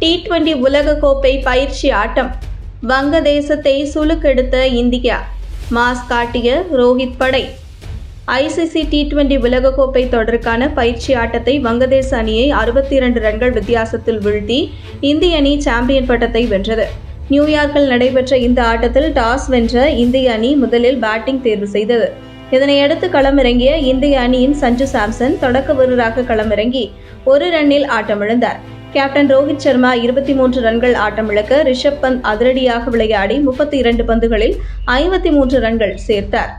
T twenty உலகக்கோப்பை பயிற்சி ஆட்டம். வங்கதேசத்தை சுலுக்கெடுத்த India. Mass காட்டிய ரோஹித் படை. ஐசிசி டி டுவெண்டி உலகக்கோப்பை தொடருக்கான பயிற்சி ஆட்டத்தை வங்கதேச அணியை அறுபத்தி இரண்டு ரன்கள் வித்தியாசத்தில் வீழ்த்தி இந்திய அணி சாம்பியன் பட்டத்தை வென்றது. நியூயார்க்கில் நடைபெற்ற இந்த ஆட்டத்தில் டாஸ் வென்ற இந்திய அணி முதலில் பேட்டிங் தேர்வு செய்தது. இதனையடுத்து களமிறங்கிய இந்திய அணியின் சஞ்சு சாம்சன் தொடக்க வீரராக களமிறங்கி ஒரு ரன்னில் ஆட்டமிழந்தார். கேப்டன் ரோஹித் சர்மா இருபத்தி மூன்று ரன்கள் ஆட்டமிழக்க ரிஷப் பந்த் அதிரடியாக விளையாடி முப்பத்தி இரண்டு பந்துகளில் ஐம்பத்தி மூன்று ரன்கள் சேர்த்தார்.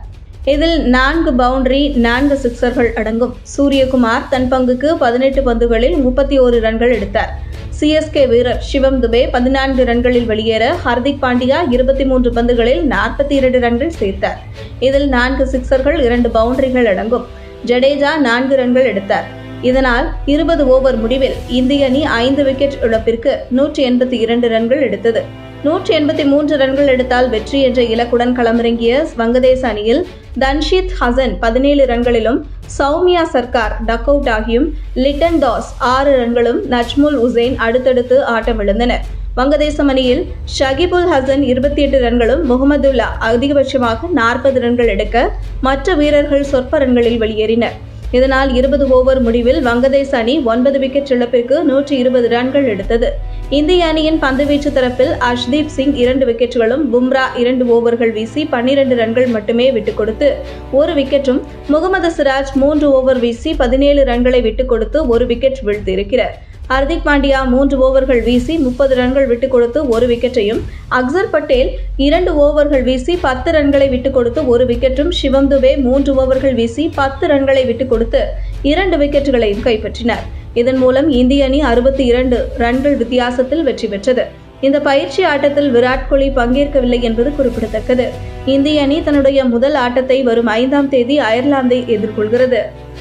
இதில் நான்கு பவுண்டரி நான்கு சிக்சர்கள் அடங்கும். சூரியகுமார் தன் பங்குக்கு பதினெட்டு பந்துகளில் முப்பத்தி ஓரு ரன்கள் எடுத்தார். சிஎஸ்கே வீரர் சிவம் துபே பதினான்கு ரன்களில் வெளியேற ஹர்திக் பாண்டியா இருபத்தி மூன்று பந்துகளில் நாற்பத்தி இரண்டு ரன்கள் சேர்த்தார். இதில் நான்கு சிக்சர்கள் இரண்டு பவுண்டரிகள் அடங்கும். ஜடேஜா நான்கு ரன்கள் எடுத்தார். இதனால் இருபது ஓவர் முடிவில் இந்திய அணி ஐந்து விக்கெட் இழப்பிற்கு நூற்றி எண்பத்தி இரண்டு ரன்கள் எடுத்தது. நூற்றி எண்பத்தி மூன்று ரன்கள் எடுத்தால் வெற்றி என்ற இலக்குடன் களமிறங்கிய வங்கதேச அணியில் தன்ஷித் ஹசன் பதினேழு ரன்களிலும் சௌமியா சர்க்கார் டக் அவுட் ஆகியும் லிட்டன் தாஸ் ஆறு ரன்களும் நஜ்முல் உசைன் அடுத்தடுத்து ஆட்டமிழந்தனர் வங்கதேசம் அணியில் ஷகிபுல் ஹசன் இருபத்தி எட்டு ரன்களும் முகமதுல்லா அதிகபட்சமாக நாற்பது ரன்கள் எடுக்க மற்ற வீரர்கள் சொற்ப ரன்களில் வெளியேறினர். இதனால் இருபது ஓவர் முடிவில் வங்கதேச அணி ஒன்பது விக்கெட் இழப்பிற்கு நூற்றி இருபது ரன்கள் எடுத்தது. இந்திய அணியின் பந்துவீச்சு தரப்பில் அஷ்தீப் சிங் இரண்டு விக்கெட்டுகளும் பும்ரா இரண்டு ஓவர்கள் வீசி பன்னிரண்டு ரன்கள் மட்டுமே விட்டுக் கொடுத்து ஒரு விக்கெட்டும் முகமது சிராஜ் மூன்று ஓவர் வீசி பதினேழு ரன்களை விட்டுக் கொடுத்து ஒரு விக்கெட் வீழ்த்தியிருக்கிறார். ஹர்திக் பாண்டியா மூன்று ஓவர்கள் வீசி முப்பது ரன்கள் விட்டுக் கொடுத்து ஒரு விக்கெட்டையும் அக்சர் பட்டேல் இரண்டு ஓவர்கள் வீசி பத்து ரன்களை விட்டுக் கொடுத்து ஒரு விக்கெட்டும் சிவம் துபே மூன்று ஓவர்கள் வீசி பத்து ரன்களை விட்டுக் கொடுத்து இரண்டு விக்கெட்டுகளையும் கைப்பற்றினர். இதன் மூலம் இந்திய அணி அறுபத்தி இரண்டு ரன்கள் வித்தியாசத்தில் வெற்றி பெற்றது. இந்த பயிற்சி ஆட்டத்தில் விராட் கோலி பங்கேற்கவில்லை என்பது குறிப்பிடத்தக்கது. இந்திய அணி தன்னுடைய முதல் ஆட்டத்தை வரும் ஐந்தாம் தேதி அயர்லாந்தை எதிர்கொள்கிறது.